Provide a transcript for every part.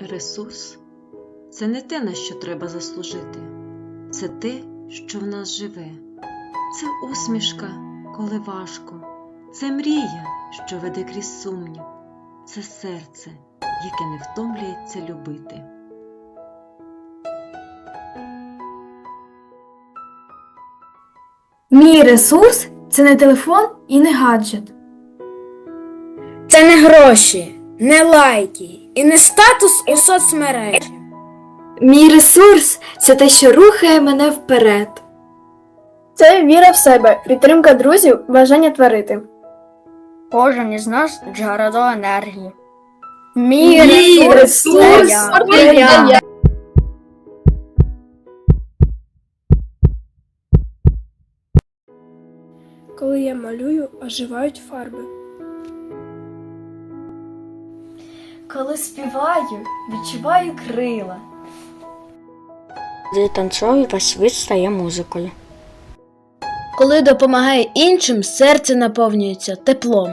Ресурс це не те, на що треба заслужити, це те, що в нас живе. Це усмішка, коли важко, це мрія, що веде крізь сумнів, це серце, яке не втомлюється любити. Мій ресурс це не телефон і не гаджет. Це не гроші, не лайки і не статус у соцмережі. Мій ресурс це те, що рухає мене вперед. Це віра в себе, підтримка друзів, бажання творити. Кожен із нас джерело енергії. Мій ресурс це я. Коли я малюю, оживають фарби. Коли співаю, відчуваю крила. Коли танцюю, весь світ стає музикою. Коли допомагає іншим, серце наповнюється теплом.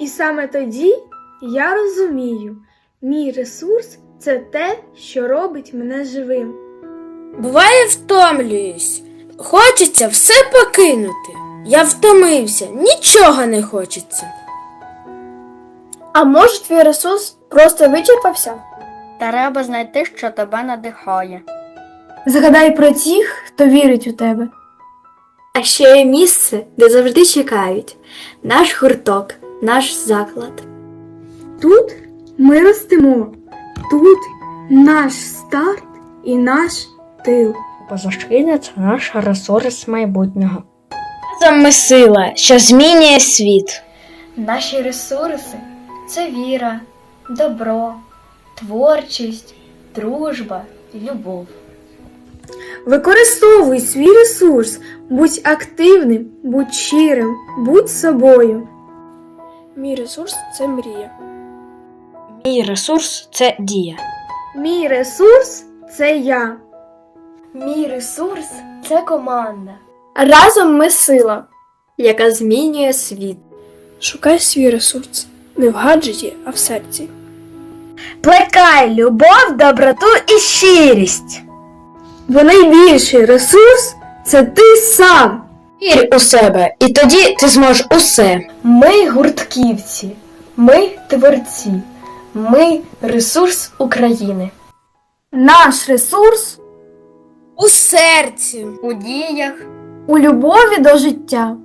І саме тоді я розумію, мій ресурс це те, що робить мене живим. Буває, втомлююсь. Хочеться все покинути. Я втомився, нічого не хочеться. А може твій ресурс просто вичерпався? Треба знайти, що тебе надихає. Згадай про тих, хто вірить у тебе. А ще є місце, де завжди чекають наш гурток, наш заклад. Тут ми ростемо, тут наш старт і наш тил. Позашкільня це наш ресурс майбутнього. Разом ми сила, що змінює світ. Наші ресурси це віра, добро, творчість, дружба і любов. Використовуй свій ресурс, будь активним, будь щирим, будь собою. Мій ресурс це мрія. Мій ресурс це дія. Мій ресурс це я. Мій ресурс це команда. Разом ми сила, яка змінює світ. Шукай свій ресурс не в гаджеті, а в серці. Плекай любов, доброту і щирість. Бо найбільший ресурс це ти сам. Вір у себе, і тоді ти зможеш усе. Ми гуртківці, ми творці, ми ресурс України. Наш ресурс У серці, у діях, у любові до життя.